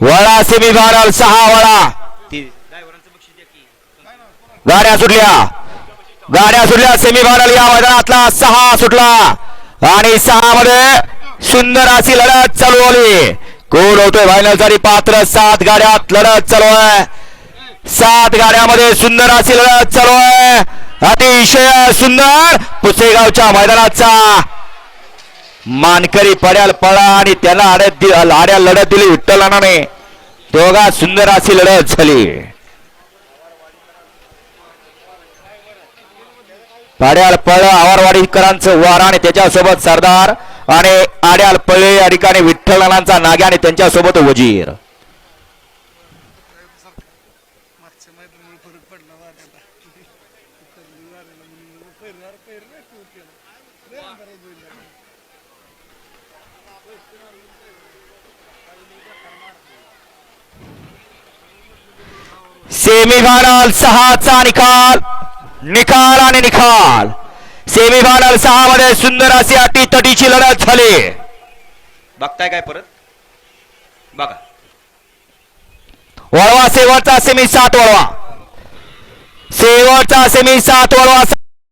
वळा semi final सहा वळा गाड्या सुटल्या. गाड्या सुटल्या. सेमी फायनल या मैदानातला सहा सुटला. आणि सहा मध्ये सुंदर अशी लढत चालू आली कोण होतोय फायनलसाठी? पात्र सात गाड्यात लढत चालू आहे. सात गाड्यामध्ये सुंदर अशी लढत चालू आहे. अतिशय सुंदर पुसेगावच्या मैदानाचा मानकरी पड्याल पळा आणि त्याला आड्यात दि- आड्या लढत दिली विठ्ठलानाने. दोघा सुंदर अशी लढत झाली. पाड्याल पळ आवारवाडीकरांचं वार आणि त्याच्यासोबत सरदार आणि आड्याल पळे या ठिकाणी विठ्ठलानांचा नाग्या आणि त्यांच्यासोबत वजीर. सेमीफायनल सहाचा निकाल. निकाल आणि निकाल. सेमीफायनल सहा मध्ये सुंदर अशी अटी तटीची लढत झाली. बघताय काय परत? बघा. वळवा शेवटचा सेमी सात वळवा. शेवटचा सेमी सात वळवा.